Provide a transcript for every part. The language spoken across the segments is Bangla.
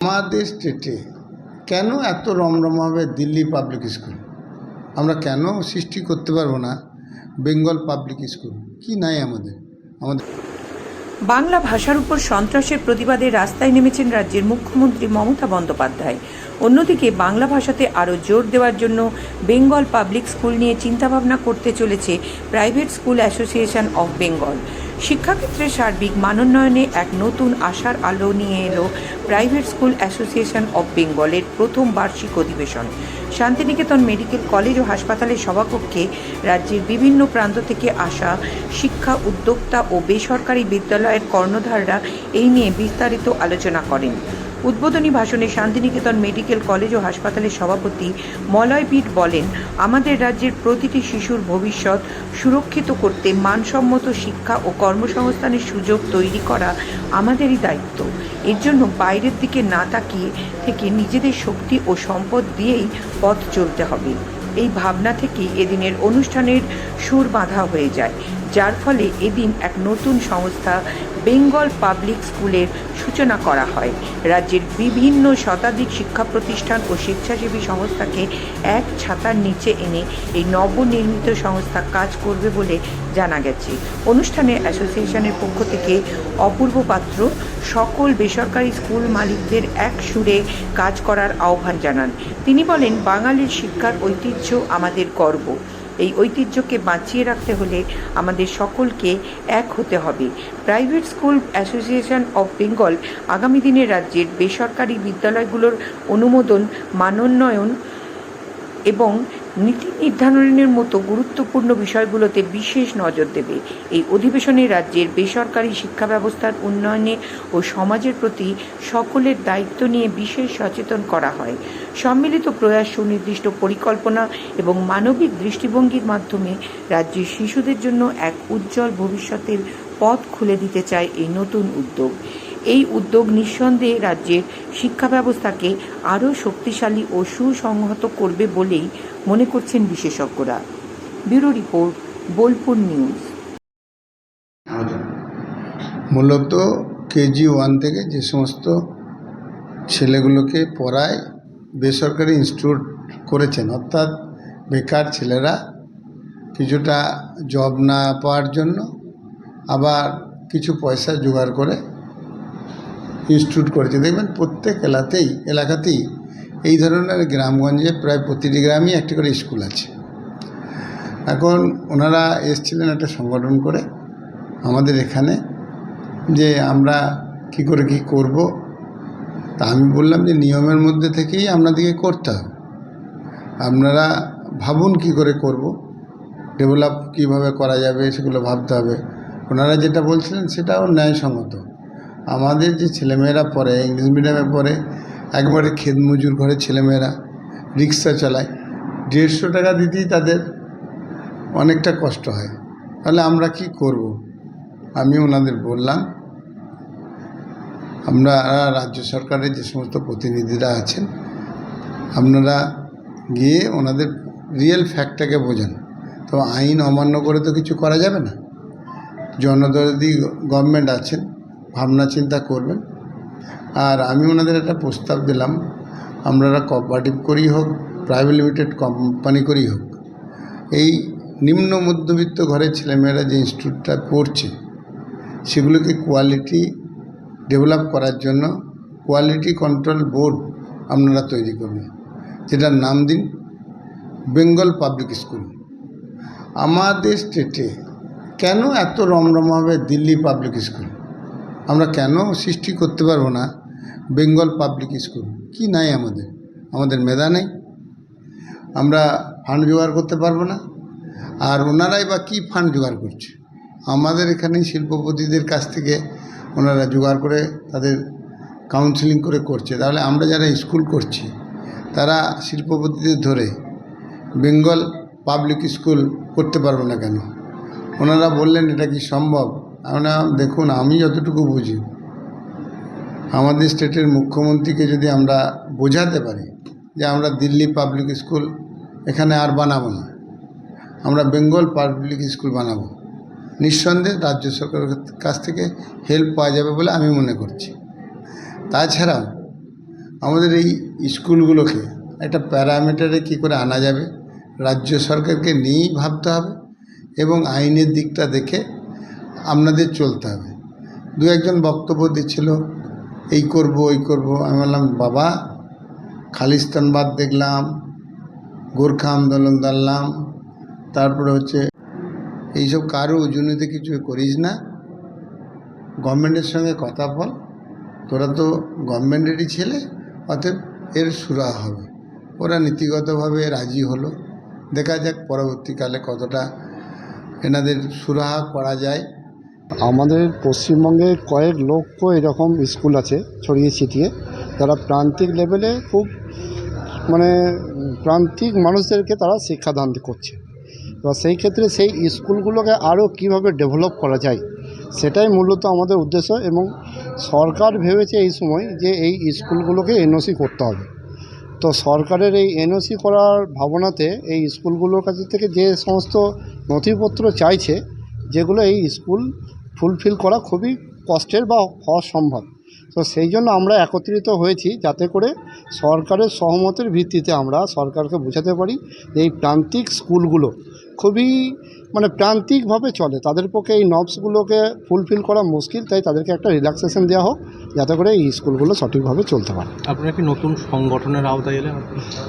আমাদের স্টেটে কেন এত রমরমা হবে দিল্লি পাবলিক স্কুল? আমরা কেন সৃষ্টি করতে পারব না বেঙ্গল পাবলিক স্কুল? কি নাই আমাদের? আমাদের বাংলা ভাষার উপর সন্ত্রাসের প্রতিবাদে রাস্তায় নেমেছেন রাজ্যের মুখ্যমন্ত্রী মমতা বন্দ্যোপাধ্যায়। অন্যদিকে বাংলা ভাষাতে আরও জোর দেওয়ার জন্য বেঙ্গল পাবলিক স্কুল নিয়ে চিন্তাভাবনা করতে চলেছে private school association of Bengal. শিক্ষাক্ষেত্রে সার্বিক মানোন্নয়নে এক নতুন আশার আলো নিয়ে এলো প্রাইভেট স্কুল অ্যাসোসিয়েশন অফ বেঙ্গলের প্রথম বার্ষিক অধিবেশন। শান্তিনিকেতন মেডিকেল কলেজ ও হাসপাতালের সভাকক্ষে রাজ্যের বিভিন্ন প্রান্ত থেকে আসা শিক্ষা উদ্যোক্তা ও বেসরকারি বিদ্যালয়ের কর্ণধাররা এই নিয়ে বিস্তারিত আলোচনা করেন। উদ্বোধনী ভাষণে শান্তিনিকেতন মেডিকেল কলেজ ও হাসপাতালের সভাপতি মলয় পিট বলেন, আমাদের রাজ্যের প্রতিটি শিশুর ভবিষ্যৎ সুরক্ষিত করতে মানসম্মত শিক্ষা ও কর্মসংস্থানের সুযোগ তৈরি করা আমাদেরই দায়িত্ব। এর জন্য বাইরের দিকে না তাকিয়ে থেকে নিজেদের শক্তি ও সম্পদ দিয়েই পথ চলতে হবে। এই ভাবনা থেকেই এদিনের অনুষ্ঠানের সুর বাঁধা হয়ে যায়, যার ফলে এদিন এক নতুন সংস্থা বেঙ্গল পাবলিক স্কুলের সূচনা করা হয়। রাজ্যের বিভিন্ন শতাধিক শিক্ষা প্রতিষ্ঠান ও স্বেচ্ছাসেবী সংস্থাকে এক ছাতার নিচে এনে এই নবনির্মিত সংস্থা কাজ করবে বলে জানা গেছে। অনুষ্ঠানে অ্যাসোসিয়েশনের পক্ষ থেকে অপূর্ব পাত্র, সকল বেসরকারি স্কুল মালিকদের এক সুরে কাজ করার আহ্বান জানান। তিনি বলেন, বাঙালির শিক্ষার ঐতিহ্য আমাদের গর্ব। এই ঐতিহ্যকে বাঁচিয়ে রাখতে হলে আমাদের সকলকে এক হতে হবে। Private school association of Bengal আগামী দিনে রাজ্যের বেসরকারি বিদ্যালয়গুলোর অনুমোদন, মানোন্নয়ন এবং নীতি নির্ধারণের মতো গুরুত্বপূর্ণ বিষয়গুলোতে বিশেষ নজর দেবে। এই অধিবেশনে রাজ্যের বেসরকারি শিক্ষা ব্যবস্থার উন্নয়নে ও সমাজের প্রতি সকলের দায়িত্ব নিয়ে বিশেষ সচেতন করা হয়। সম্মিলিত প্রয়াস, সুনির্দিষ্ট পরিকল্পনা এবং মানবিক দৃষ্টিভঙ্গির মাধ্যমে রাজ্যের শিশুদের জন্য এক উজ্জ্বল ভবিষ্যতের পথ খুলে দিতে চায় এই নতুন উদ্যোগ। এই উদ্যোগ নিঃসন্দেহে রাজ্যের শিক্ষা ব্যবস্থাকে আরও শক্তিশালী ও সুসংহত করবে বলেই মনে করছেন বিশেষজ্ঞরা। Bureau report, Bolpur news. মূলত কেজি ওয়ান থেকে যে সমস্ত ছেলেগুলোকে পড়ায় বেসরকারি ইনস্টিটিউট করেছেন, অর্থাৎ বেকার ছেলেরা কিছুটা জব না পাওয়ার জন্য আবার কিছু পয়সা জোগাড় করে ইনস্টিটিউট করেছে। দেখবেন প্রত্যেক এলাকাতেই এলাকাতেই এই ধরনের গ্রামগঞ্জে প্রায় প্রতিটি গ্রামেই একটি করে স্কুল আছে। এখন ওনারা এসছিলেন একটা সংগঠন করে আমাদের এখানে যে আমরা কি করে কি করব। তা আমি বললাম যে নিয়মের মধ্যে থেকেই আপনাদেরকে করতে হবে। আপনারা ভাবুন কি করে করব ডেভেলপ কীভাবে করা যাবে সেগুলো ভাবতে হবে। ওনারা যেটা বলছিলেন সেটাও ন্যায়সঙ্গত। আমাদের যে ছেলেমেয়েরা পড়ে ইংলিশ মিডিয়ামে পড়ে, একবারে ক্ষেত মজুর ঘরে ছেলেমেয়েরা রিক্সা চালায়। দেড়শো টাকা দিতেই তাদের অনেকটা কষ্ট হয়। তাহলে আমরা কি করব? আমি ওনাদের বললাম, আমরা রাজ্য সরকারের যে সমস্ত প্রতিনিধিরা আছেন, আপনারা গিয়ে ওনাদের রিয়েল ফ্যাক্টটাকে বোঝান। তো আইন অমান্য করে তো কিছু করা যাবে না। জনদরদি গভর্নমেন্ট আছেন ভাবনা চিন্তা করবেন। আর আমি ওনাদের একটা প্রস্তাব দিলাম আপনারা কোঅপারেটিভ করেই হোক প্রাইভেট লিমিটেড কোম্পানি করেই হোক। এই নিম্ন মধ্যবিত্ত ঘরের ছেলেমেয়েরা যে ইনস্টিটিউটটা পড়ছে সেগুলোকে কোয়ালিটি ডেভেলপ করার জন্য কোয়ালিটি কন্ট্রোল বোর্ড আপনারা তৈরি করবেন যেটার নাম দিন বেঙ্গল পাবলিক স্কুল আমাদের স্টেটে কেন এত রমরমা হবে দিল্লি পাবলিক স্কুল আমরা কেন সৃষ্টি করতে পারব না বেঙ্গল পাবলিক স্কুল? কি নাই আমাদের? আমাদের মেধা নেই। আমরা ফান্ড জোগাড় করতে পারব না। আর ওনারাই বা কী ফান্ড জোগাড় করছে? আমাদের এখানে শিল্পপতিদের কাছ থেকে ওনারা জোগাড় করে তাদের কাউন্সিলিং করে করছে। তাহলে আমরা যারা স্কুল করছি, তারা শিল্পপতিদের ধরে বেঙ্গল পাবলিক স্কুল করতে পারব না কেন? ওনারা বললেন, এটা কি সম্ভব? আমরা দেখুন, আমি যতটুকু বুঝি, আমাদের স্টেটের মুখ্যমন্ত্রীকে যদি আমরা বোঝাতে পারি যে আমরা দিল্লি পাবলিক স্কুল এখানে আর বানাবো না, আমরা বেঙ্গল পাবলিক স্কুল বানাবো, নিঃসন্দেহে রাজ্য সরকারের কাছ থেকে হেল্প পাওয়া যাবে বলে আমি মনে করছি। তাছাড়াও, আমাদের এই স্কুলগুলোকে একটা প্যারামিটারে কী করে আনা যাবে, রাজ্য সরকারকে নিয়েই ভাবতে হবে এবং আইনের দিকটা দেখে আপনাদের চলতে হবে। দু একজন বক্তব্য দিচ্ছিল, এই করব, ওই করব। আমি বললাম, বাবা খালিস্তানবাদ দেখলাম, গোর্খা আন্দোলন দেখলাম তারপরে হচ্ছে, এইসব কারও উজুনিতে কিছু করিস না, গভর্নমেন্টের সঙ্গে কথা বল, তোরা তো গভর্নমেন্টেরই ছেলে, অতএব এর সুরা হবে। ওরা নীতিগতভাবে রাজি হলো। দেখা যাক পরবর্তীকালে কতটা এনাদের সুরাহা করা যায়। আমাদের পশ্চিমবঙ্গে কয়েক লক্ষ এরকম স্কুল আছে, ছড়িয়ে ছিটিয়ে। যারা প্রান্তিক লেভেলে খুব মানে প্রান্তিক মানুষদেরকে তারা শিক্ষাদান করছে। এবার সেই ক্ষেত্রে সেই স্কুলগুলোকে আরও কীভাবে ডেভেলপ করা যায়, সেটাই মূলত আমাদের উদ্দেশ্য এবং সরকার ভেবেছে এই সময় যে এই স্কুলগুলোকে এনওসি করতে হবে। তো সরকারের এই এনওসি করার ভাবনাতে এই স্কুলগুলোর কাছ থেকে যে সমস্ত নথিপত্র চাইছে যেগুলো এই স্কুল ফুলফিল করা খুবই কষ্টের বা হওয়া সম্ভব। তো সেই জন্য আমরা একত্রিত হয়েছি যাতে করে সরকারের সহমতের ভিত্তিতে আমরা সরকারকে বোঝাতে পারি যে এই প্রান্তিক স্কুলগুলো খুবই মানে প্রান্তিকভাবে চলে। তাদের পক্ষে এই নবসগুলোকে ফুলফিল করা মুশকিল তাই তাদেরকে একটা রিল্যাক্সেশন দেওয়া হোক যাতে করে এই স্কুলগুলো সঠিকভাবে চলতে পারে। আপনারা কি নতুন সংগঠনের আওতায় এলেন?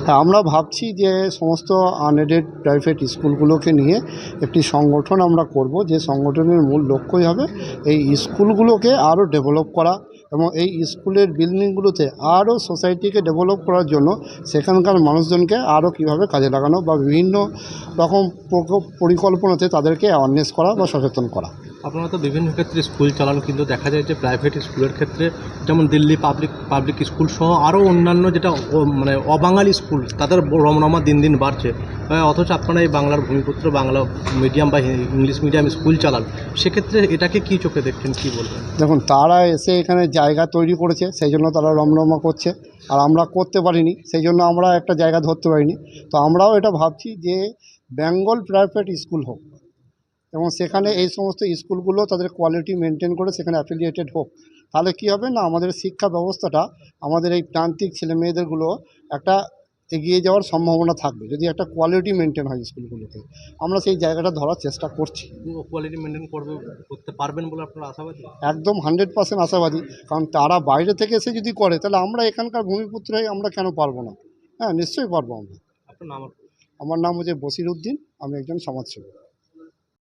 হ্যাঁ আমরা ভাবছি যে সমস্ত আনএডেড প্রাইভেট স্কুলগুলোকে নিয়ে একটি সংগঠন আমরা করব যে সংগঠনের মূল লক্ষ্যই হবে এই স্কুলগুলোকে আরও ডেভেলপ করা এবং এই স্কুলের বিল্ডিংগুলোতে আরও সোসাইটিকে ডেভেলপ করার জন্য সেখানকার মানুষজনকে আরও কীভাবে কাজে লাগানো বা বিভিন্ন রকম প্রক- পরিকল্পনাতে তাদেরকে অ্যাওয়ারনেস করা বা সচেতন করা। আপনারা তো বিভিন্ন ক্ষেত্রে স্কুল চালান কিন্তু দেখা যায় যে প্রাইভেট স্কুলের ক্ষেত্রে যেমন দিল্লি পাবলিক পাবলিক স্কুল সহ আরও অন্যান্য যেটা মানে অবাঙালি স্কুল তাদের রমনামা দিন দিন বাড়ছে। অথচ আপনারা এই বাংলার ভূমিপুত্র বাংলা মিডিয়াম বা ইংলিশ মিডিয়াম স্কুল চালান। সেক্ষেত্রে এটাকে কী চোখে দেখছেন কী বলবেন? দেখুন তারা এসে এখানে জায়গা তৈরি করেছে, সেই জন্য তারা রমরমা করছে। আর আমরা করতে পারিনি, সেই জন্য আমরা একটা জায়গা ধরতে পারিনি। তো আমরাও এটা ভাবছি যে বেঙ্গল প্রাইভেট স্কুল হোক, এবং সেখানে এই সমস্ত স্কুলগুলো তাদের কোয়ালিটি মেনটেন করে সেখানে অ্যাফিলিয়েটেড হোক, তাহলে কী হবে না? আমাদের শিক্ষা ব্যবস্থাটা, আমাদের এই প্রান্তিক ছেলে মেয়েদেরগুলো একটা এগিয়ে যাওয়ার সম্ভাবনা থাকবে যদি একটা কোয়ালিটি মেনটেন হয় স্কুলগুলোতে। আমরা সেই জায়গাটা ধরার চেষ্টা করছি। কোয়ালিটি মেনটেন করবে করতে পারবেন বলে আপনারা আশাবাদী? একদম হান্ড্রেড পার্সেন্ট আশাবাদী কারণ তারা বাইরে থেকে এসে যদি করে তাহলে আমরা এখানকার ভূমিপুত্র হয়ে আমরা কেন পারব না? হ্যাঁ নিশ্চয়ই পারব আমরা। আপনার নাম আমার নাম হচ্ছে বসির উদ্দিন আমি একজন সমাজসেবক।